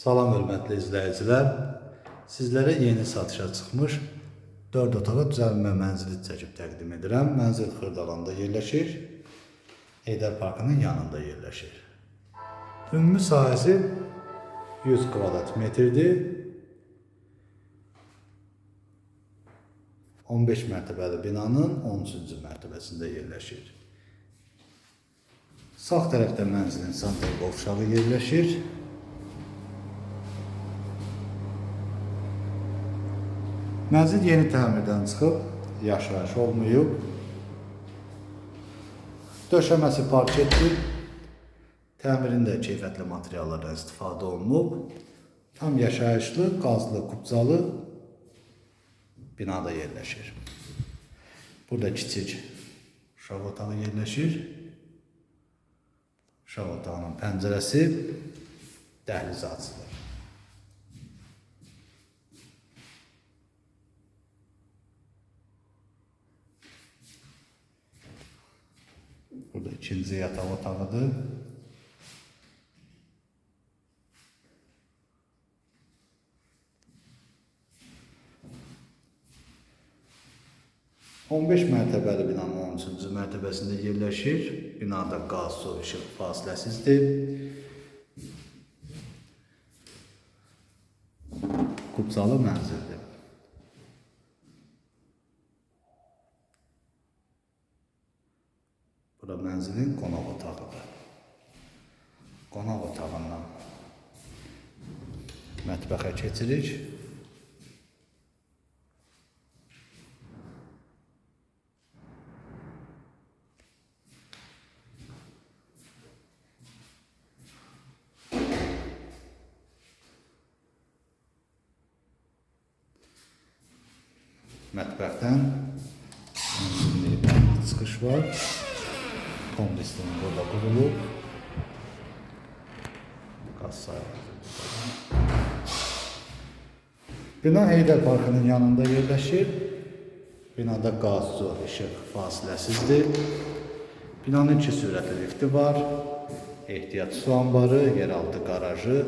Salam hörmətli izləyicilər. Sizlərə yeni satışa çıxmış 4 otağa düzəlmə mənzili çəkib təqdim edirəm. Mənzil Xırdalanda yerləşir. Heydər Parkının yanında yerləşir. Ümumi sahəsi 100 kvadrat metrdir. 15 mərtəbəli binanın 13-cü mərtəbəsində yerləşir. Sağ tərəfdə mənzilin santral qovşağı yerləşir. Mənzil yeni təmirdən çıxıb, yaşayış olmayıb. Döşəməsi parketdir. Təmirində keyfiyyətli materiallardan istifadə olunub. Tam yaşayışlı, qazlı, kubcalı binada yerləşir. Burada kiçik uşaq otağı yerləşir. Uşaq otağının pəncərəsi dəhliz açılır. Burada ikinci yataq otağıdır. On beş mərtəbəli binanın 13-cü mərtəbəsində yerləşir. Binada qaz, su, işıq fasiləsizdir. Kubcalı mənzildir. Bura mənzilin qonaq otağıdır. Qonaq otağından mətbəxə keçirik. Mətbəxdən çıxış var. Kompleksin burada. Qaz sayılır. Bina Heydər Parkının yanında yerləşir. Binada qaz, su, işıq fasiləsizdir. Binanın iki sürətli lifti var. Ehtiyat su anbarı, yeraltı qarajı.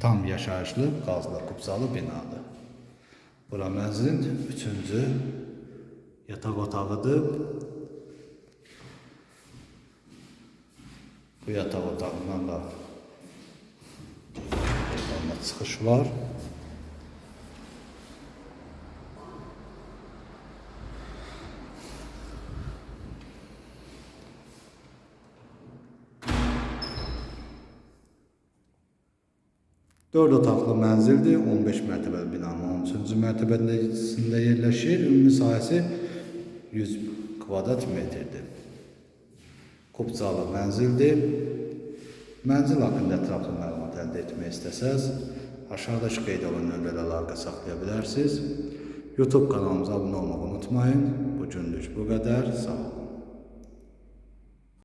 Tam yaşayışlı, qazlı, kubzalı binadır. Bura mənzilin üçüncü yataq otağıdır. Bu yataq otağından da çıxış var. Dörd otaqlı mənzildir. 15 mərtəbəli binanın 13-cü mərtəbəsində yerləşir. Ümumi sahəsi 100 kvadrat metrdir. Kubcalı mənzildir. Mənzil haqqında ətraflı məlumat əldə etmək istəsəz, aşağıdakı qeyd olunan nömrələ əlaqə saxlaya bilərsiniz. YouTube kanalımıza abunə olmağı unutmayın. Bu günlük bu qədər. Sağ olun.